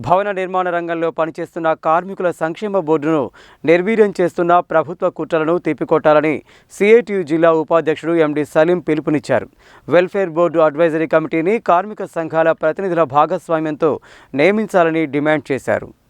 భవన నిర్మాణ రంగంలో పనిచేస్తున్న కార్మికుల సంక్షేమ బోర్డును నిర్వీర్యం చేస్తున్న ప్రభుత్వ కుట్రలను తిప్పికొట్టాలని సిఐటియు జిల్లా ఉపాధ్యక్షుడు ఎండి సలీం పిలుపునిచ్చారు. వెల్ఫేర్ బోర్డు అడ్వైజరీ కమిటీని కార్మిక సంఘాల ప్రతినిధుల భాగస్వామ్యంతో నియమించాలని డిమాండ్ చేశారు.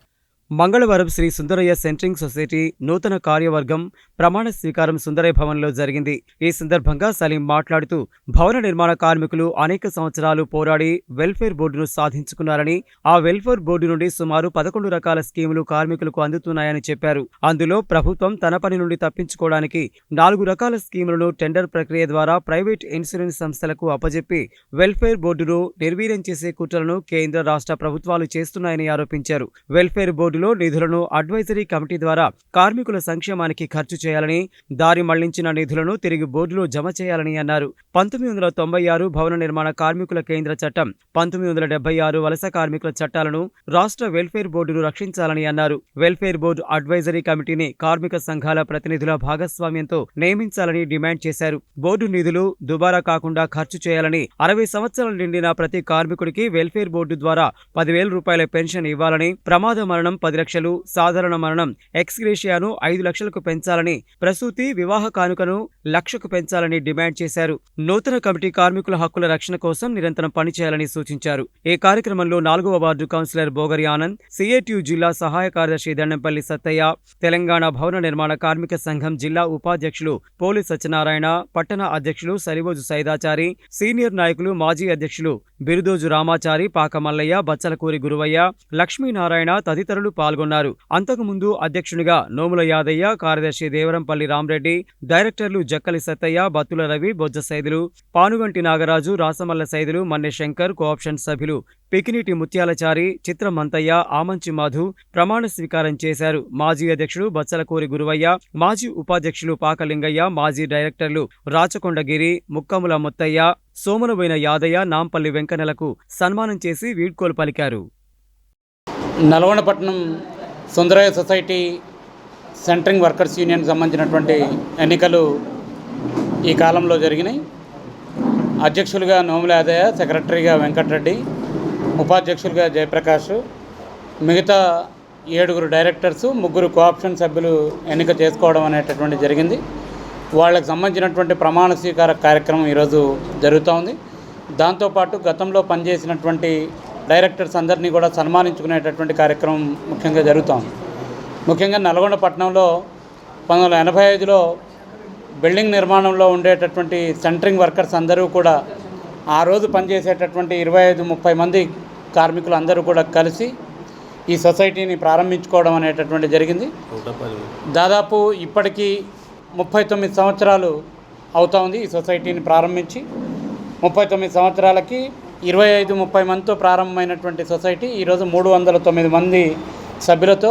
మంగళవారం శ్రీ సుందరయ్య సెంట్రింగ్ సొసైటీ నూతన కార్యవర్గం ప్రమాణ స్వీకారం సుందరయ్య భవన్లో జరిగింది. ఈ సందర్భంగా సలీం మాట్లాడుతూ భవన నిర్మాణ కార్మికులు అనేక సంవత్సరాలు పోరాడి వెల్ఫేర్ బోర్డును సాధించుకున్నారని ఆ వెల్ఫేర్ బోర్డు నుండి సుమారు పదకొండు రకాల స్కీములు కార్మికులకు అందుతున్నాయని చెప్పారు. అందులో ప్రభుత్వం తన పని నుండి తప్పించుకోవడానికి నాలుగు రకాల స్కీములను టెండర్ ప్రక్రియ ద్వారా ప్రైవేట్ ఇన్సూరెన్స్ సంస్థలకు అప్పజెప్పి వెల్ఫేర్ బోర్డును నిర్వీర్యం చేసే కుట్రలను కేంద్ర రాష్ట్ర ప్రభుత్వాలు చేస్తున్నాయని ఆరోపించారు. వెల్ఫేర్ బోర్డులో నిధులను అడ్వైజరీ కమిటీ ద్వారా కార్మికుల సంక్షేమానికి ఖర్చు చేయాలని దారి మళ్ళించిన నిధులను తిరిగి బోర్డులో జమ చేయాలని అన్నారు. పంతొమ్మిది వందల తొంభై ఆరు భవన నిర్మాణ కార్మికుల కేంద్ర చట్టం పంతొమ్మిది వందల డెబ్బై ఆరు వలస కార్మికుల చట్టాలను రాష్ట్ర వెల్ఫేర్ బోర్డును రక్షించాలని అన్నారు. వెల్ఫేర్ బోర్డు అడ్వైజరీ కమిటీని కార్మిక సంఘాల ప్రతినిధుల భాగస్వామ్యంతో నియమించాలని డిమాండ్ చేశారు. బోర్డు నిధులు దుబారా కాకుండా ఖర్చు చేయాలని అరవై సంవత్సరాలు నిండిన ప్రతి కార్మికుడికి వెల్ఫేర్ బోర్డు ద్వారా పదివేల రూపాయల పెన్షన్ ఇవ్వాలని ప్రమాద మరణం పది లక్షలు సాధారణ మరణం ఎక్స్గ్రేషియాను ఐదు లక్షలకు పెంచాలని ప్రసూతి వివాహ కానుకను లక్షకు పెంచాలని డిమాండ్ చేశారు. నూతన కమిటీ కార్మికుల హక్కుల రక్షణ కోసం నిరంతరం పనిచేయాలని సూచించారు. ఈ కార్యక్రమంలో నాలుగవ ward councillor Bogari Anand CITU జిల్లా సహాయ కార్యదర్శి దండంపల్లి సత్తయ్య తెలంగాణ భవన నిర్మాణ కార్మిక సంఘం జిల్లా ఉపాధ్యక్షులు పోలి సత్యనారాయణ పట్టణ అధ్యక్షులు సరివోజు సైదాచారి సీనియర్ నాయకులు మాజీ అధ్యక్షులు బిరుదోజు రామాచారి పాక మల్లయ్య బచ్చలకూరి గురువయ్య లక్ష్మీనారాయణ తదితరులు పాల్గొన్నారు. అంతకుముందు అధ్యక్షునిగా నోముల యాదయ్య కార్యదర్శి దేవరంపల్లి రామరెడ్డి డైరెక్టర్లు జక్కలి సత్తయ్య బత్తుల రవి బొజ్జ సైదులు పానుగంటి నాగరాజు రాసమల్ల సైదులు మన్నె శంకర్ కోఆప్షన్ సభ్యులు పికినీటి ముత్యాలచారి చిత్రమంతయ్య ఆమంచి మాధు ప్రమాణ స్వీకారం చేశారు. మాజీ అధ్యక్షుడు బచ్చలకూరి గురువయ్య మాజీ ఉపాధ్యక్షులు పాకలింగయ్య మాజీ డైరెక్టర్లు రాచకొండగిరి ముక్కముల ముత్తయ్య సోమనబోయిన యాదయ్య నాంపల్లి వెంకన్నలకు సన్మానం చేసి వీడ్కోలు పలికారు. నల్గొండపట్నం సుందరయ్య సొసైటీ సెంట్రింగ్ వర్కర్స్ యూనియన్కి సంబంధించినటువంటి ఎన్నికలు ఈ కాలంలో జరిగినాయి. అధ్యక్షులుగా నోముల యాదయ్య సెక్రటరీగా వెంకటరెడ్డి ఉపాధ్యక్షులుగా జయప్రకాష్ మిగతా ఏడుగురు డైరెక్టర్స్ ముగ్గురు కోఆప్షన్ సభ్యులు ఎన్నిక చేసుకోవడం అనేటటువంటి జరిగింది. వాళ్ళకి సంబంధించినటువంటి ప్రమాణ స్వీకార కార్యక్రమం ఈరోజు జరుగుతూ ఉంది దాంతోపాటు గతంలో పనిచేసినటువంటి డైరెక్టర్స్ అందరినీ కూడా సన్మానించుకునేటటువంటి కార్యక్రమం ముఖ్యంగా జరుగుతాం. ముఖ్యంగా నల్గొండ పట్టణంలో పంతొమ్మిది వందల ఎనభై ఐదులో బిల్డింగ్ నిర్మాణంలో ఉండేటటువంటి సెంటరింగ్ వర్కర్స్ అందరూ కూడా ఆ రోజు పనిచేసేటటువంటి ఇరవై ఐదు ముప్పై మంది కార్మికులు అందరూ కూడా కలిసి ఈ సొసైటీని ప్రారంభించుకోవడం అనేటటువంటి జరిగింది. దాదాపు ఇప్పటికీ ముప్పై తొమ్మిది సంవత్సరాలు అవుతా ఉంది ఈ సొసైటీని ప్రారంభించి. ముప్పై తొమ్మిది సంవత్సరాలకి ఇరవై ఐదు ముప్పై మందితో ప్రారంభమైనటువంటి సొసైటీ ఈరోజు మూడు వందల తొమ్మిది మంది సభ్యులతో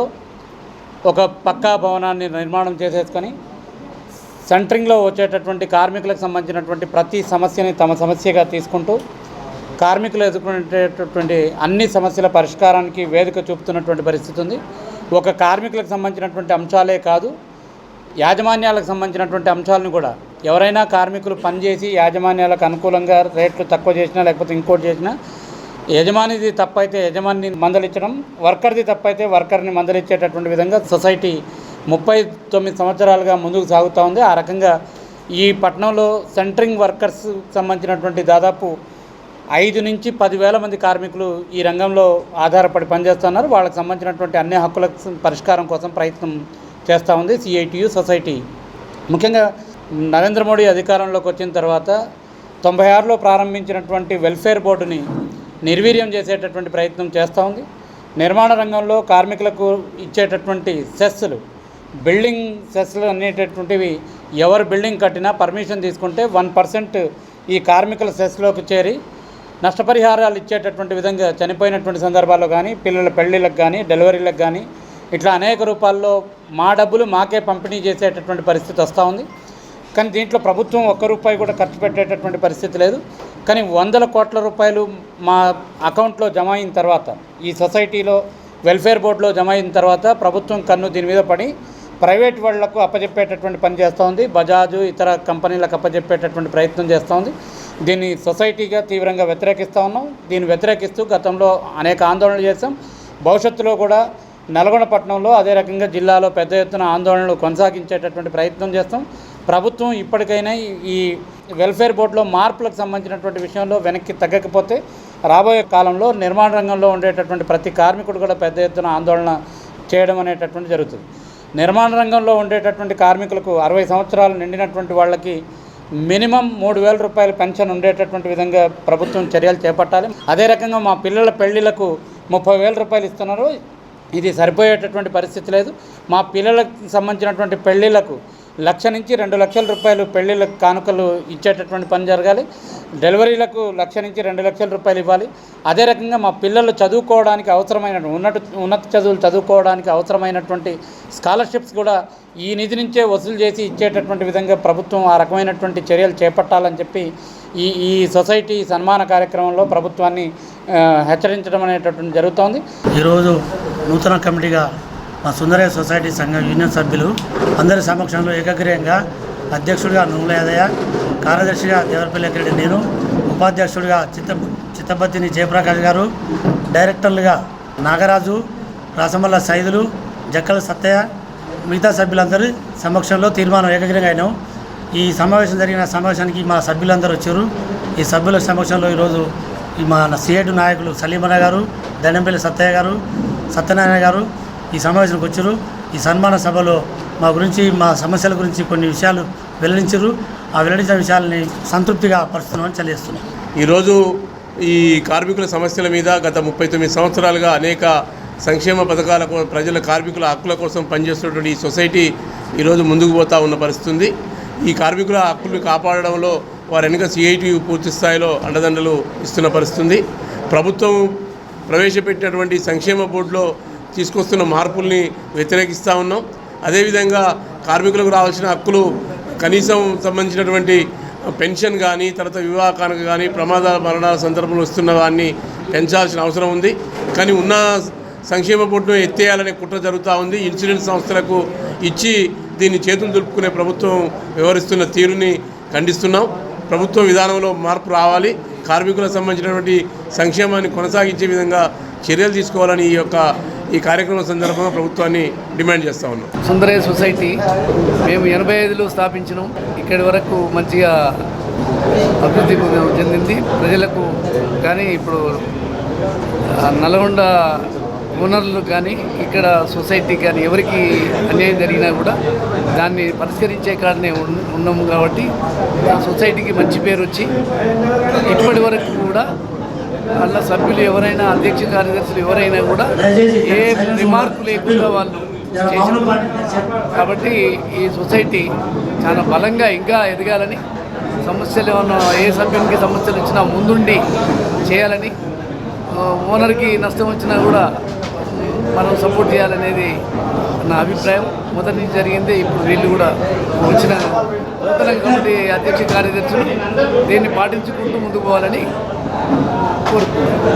ఒక పక్కా భవనాన్ని నిర్మాణం చేసేసుకొని సెంటరింగ్లో వచ్చేటటువంటి కార్మికులకు సంబంధించినటువంటి ప్రతి సమస్యని తమ సమస్యగా తీసుకుంటూ కార్మికులు ఎదుర్కొనేటటువంటి అన్ని సమస్యల పరిష్కారానికి వేదిక చూపుతున్నటువంటి పరిస్థితి ఉంది. ఒక కార్మికులకు సంబంధించినటువంటి అంశాలే కాదు యాజమాన్యాలకు సంబంధించినటువంటి అంశాలను కూడా ఎవరైనా కార్మికులు పనిచేసి యాజమాన్యాలకు అనుకూలంగా రేట్లు తక్కువ చేసినా లేకపోతే ఇంకోటి చేసినా యజమానిది తప్పైతే యజమాని మందలించడం వర్కర్ది తప్పైతే వర్కర్ని మందలించేటటువంటి విధంగా సొసైటీ ముప్పై తొమ్మిది సంవత్సరాలుగా ముందుకు సాగుతూ ఉంది. ఆ రకంగా ఈ పట్టణంలో సెంటరింగ్ వర్కర్స్ సంబంధించినటువంటి దాదాపు ఐదు నుంచి పదివేల మంది కార్మికులు ఈ రంగంలో ఆధారపడి పనిచేస్తున్నారు. వాళ్ళకి సంబంధించినటువంటి అన్ని హక్కుల పరిష్కారం కోసం ప్రయత్నం చేస్తూ ఉంది. CITU society. ముఖ్యంగా నరేంద్ర మోడీ అధికారంలోకి వచ్చిన తర్వాత తొంభై ఆరులో ప్రారంభించినటువంటి వెల్ఫేర్ బోర్డుని నిర్వీర్యం చేసేటటువంటి ప్రయత్నం చేస్తూ ఉంది. నిర్మాణ రంగంలో కార్మికులకు ఇచ్చేటటువంటి సెస్సులు బిల్డింగ్ సెస్లు అనేటటువంటివి ఎవరు బిల్డింగ్ కట్టినా పర్మిషన్ తీసుకుంటే వన్ పర్సెంట్ ఈ కార్మికుల సెస్లోకి చేరి నష్టపరిహారాలు ఇచ్చేటటువంటి విధంగా చనిపోయినటువంటి సందర్భాల్లో కానీ పిల్లల పెళ్ళిళ్ళకి కానీ డెలివరీలకు కానీ ఇట్లా అనేక రూపాల్లో మా డబ్బులు మాకే పంపిణీ చేసేటటువంటి పరిస్థితి వస్తూ ఉంది. కానీ దీంట్లో ప్రభుత్వం ఒక్క రూపాయి కూడా ఖర్చు పెట్టేటటువంటి పరిస్థితి లేదు. కానీ వందల కోట్ల రూపాయలు మా అకౌంట్లో జమ అయిన తర్వాత ఈ సొసైటీలో వెల్ఫేర్ బోర్డులో జమ అయిన తర్వాత ప్రభుత్వం కన్ను దీని మీద పడి ప్రైవేట్ వాళ్ళకు అప్పజెప్పేటటువంటి పని చేస్తూ ఉంది. బజాజు ఇతర కంపెనీలకు అప్పజెప్పేటటువంటి ప్రయత్నం చేస్తూ ఉంది. దీన్ని సొసైటీగా తీవ్రంగా వ్యతిరేకిస్తూ ఉన్నాం. దీన్ని వ్యతిరేకిస్తూ గతంలో అనేక ఆందోళనలు చేస్తాం భవిష్యత్తులో కూడా నల్గొండ పట్టణంలో అదే రకంగా జిల్లాలో పెద్ద ఎత్తున ఆందోళనలు కొనసాగించేటటువంటి ప్రయత్నం చేస్తాం. ప్రభుత్వం ఇప్పటికైనా ఈ- వెల్ఫేర్ బోర్డులో మార్పులకు సంబంధించినటువంటి విషయంలో వెనక్కి తగ్గకపోతే రాబోయే కాలంలో నిర్మాణ రంగంలో ఉండేటటువంటి ప్రతి కార్మికుడు కూడా పెద్ద ఎత్తున ఆందోళన చేయడం అనేటటువంటి జరుగుతుంది. నిర్మాణ రంగంలో ఉండేటటువంటి కార్మికులకు అరవై సంవత్సరాలు నిండినటువంటి వాళ్ళకి మినిమం మూడు వేల రూపాయల పెన్షన్ ఉండేటటువంటి విధంగా ప్రభుత్వం చర్యలు చేపట్టాలి. అదే రకంగా మా పిల్లల పెళ్ళిలకు ముప్పై వేల రూపాయలు ఇస్తున్నారు. ఇది సరిపోయేటటువంటి పరిస్థితి లేదు. మా పిల్లలకు సంబంధించినటువంటి పెళ్ళిళ్ళకు లక్ష నుంచి రెండు లక్షల రూపాయలు పెళ్ళిళ్ళకు కానుకలు ఇచ్చేటటువంటి పని జరగాలి. డెలివరీలకు లక్ష నుంచి రెండు లక్షల రూపాయలు ఇవ్వాలి. అదే రకంగా మా పిల్లలు చదువుకోవడానికి అవసరమైన ఉన్నత ఉన్నత చదువులు చదువుకోవడానికి అవసరమైనటువంటి స్కాలర్షిప్స్ కూడా ఈ నిధి నుంచే వసూలు చేసి ఇచ్చేటటువంటి విధంగా ప్రభుత్వం ఆ రకమైనటువంటి చర్యలు చేపట్టాలని చెప్పి ఈ ఈ సొసైటీ సన్మాన కార్యక్రమంలో ప్రభుత్వాన్ని హెచ్చరించడం అనేటటువంటి జరుగుతోంది. ఈరోజు నూతన కమిటీగా మా సుందరయ్య సొసైటీ సంఘ యూనియన్ సభ్యులు అందరి సమక్షంలో ఏకగ్రీయంగా అధ్యక్షుడిగా నువ్వుల యాదయ్య కార్యదర్శిగా దేవరపల్లి రెడ్డి నేను ఉపాధ్యక్షుడిగా చిత్త చిత్తపత్తిని జయప్రకాష్ గారు డైరెక్టర్లుగా నాగరాజు రాసమల్ల సైదులు జక్కల సత్తయ్య మిగతా సభ్యులందరి సమక్షంలో తీర్మానం ఏకగ్రీయంగా అయినాం. ఈ సమావేశం జరిగిన సమావేశానికి మా సభ్యులందరూ వచ్చారు. ఈ సభ్యుల సమక్షంలో ఈరోజు ఈ మా సిఐటి నాయకులు సలీమన్న గారు దండంపల్లి సత్తయ్య గారు సత్యనారాయణ గారు ఈ సమావేశానికి వచ్చారు. ఈ సన్మాన సభలో మా గురించి మా సమస్యల గురించి కొన్ని విషయాలు వెల్లడించారు. ఆ వెల్లడించిన విషయాలని సంతృప్తిగా పరుస్తున్నామని తెలియజేస్తున్నాం. ఈరోజు ఈ కార్మికుల సమస్యల మీద గత ముప్పై తొమ్మిది సంవత్సరాలుగా అనేక సంక్షేమ పథకాల ప్రజల కార్మికుల హక్కుల కోసం పనిచేస్తున్నటువంటి ఈ సొసైటీ ఈరోజు ముందుకు పోతా ఉన్న పరిస్థితుంది. ఈ కార్మికుల హక్కులు కాపాడడంలో వారి వెనుక సిఐటి పూర్తి స్థాయిలో అండదండలు ఇస్తున్న పరిస్థితుంది. ప్రభుత్వం ప్రవేశపెట్టినటువంటి సంక్షేమ బోర్డులో తీసుకొస్తున్న మార్పుల్ని వ్యతిరేకిస్తూ ఉన్నాం. అదేవిధంగా కార్మికులకు రావాల్సిన హక్కులు కనీసం సంబంధించినటువంటి పెన్షన్ కానీ తర్వాత వివాహ కానుక కానీ ప్రమాదాల మరణాల సందర్భంలో వస్తున్న వాన్ని పెంచాల్సిన అవసరం ఉంది. కానీ ఉన్న సంక్షేమ బోర్డును ఎత్తేయాలనే కుట్ర జరుగుతూ ఉంది. ఇన్సూరెన్స్ సంస్థలకు ఇచ్చి దీన్ని చేతులు దులుపుకునే ప్రభుత్వం వ్యవహరిస్తున్న తీరుని ఖండిస్తున్నాం. ప్రభుత్వ విధానంలో మార్పు రావాలి. కార్మికులకు సంబంధించినటువంటి సంక్షేమాన్ని కొనసాగించే విధంగా చర్యలు తీసుకోవాలని ఈ యొక్క ఈ కార్యక్రమం సందర్భంగా ప్రభుత్వాన్ని డిమాండ్ చేస్తూ ఉన్నాం. సుందరయ్య సొసైటీ మేము ఎనభై ఐదులో స్థాపించినాం. ఇక్కడి వరకు మంచిగా అభివృద్ధి చెందింది. ప్రజలకు కానీ ఇప్పుడు నల్గొండ ఓనర్లు కానీ ఇక్కడ సొసైటీ కానీ ఎవరికి అన్యాయం జరిగినా కూడా దాన్ని పరిష్కరించే కాడనే ఉన్నాము కాబట్టి ఆ సొసైటీకి మంచి పేరు వచ్చి ఇప్పటి వరకు కూడా వాళ్ళ సభ్యులు ఎవరైనా అధ్యక్ష కార్యదర్శులు ఎవరైనా కూడా ఏ రిమార్క్ లేకుండా వాళ్ళు కాబట్టి ఈ సొసైటీ చాలా బలంగా ఇంకా ఎదగాలని సమస్యలు ఏమన్నా ఏ సభ్యునికి సమస్యలు వచ్చినా ముందుండి చేయాలని ఓనర్కి నష్టం వచ్చినా కూడా మనం సపోర్ట్ చేయాలనేది నా అభిప్రాయం. మొదటి నుంచి జరిగింది ఇప్పుడు వీళ్ళు కూడా వచ్చిన నూతన కమిటీ అధ్యక్ష కార్యదర్శులు దీన్ని పాటించుకుంటూ ముందుకు పోవాలని por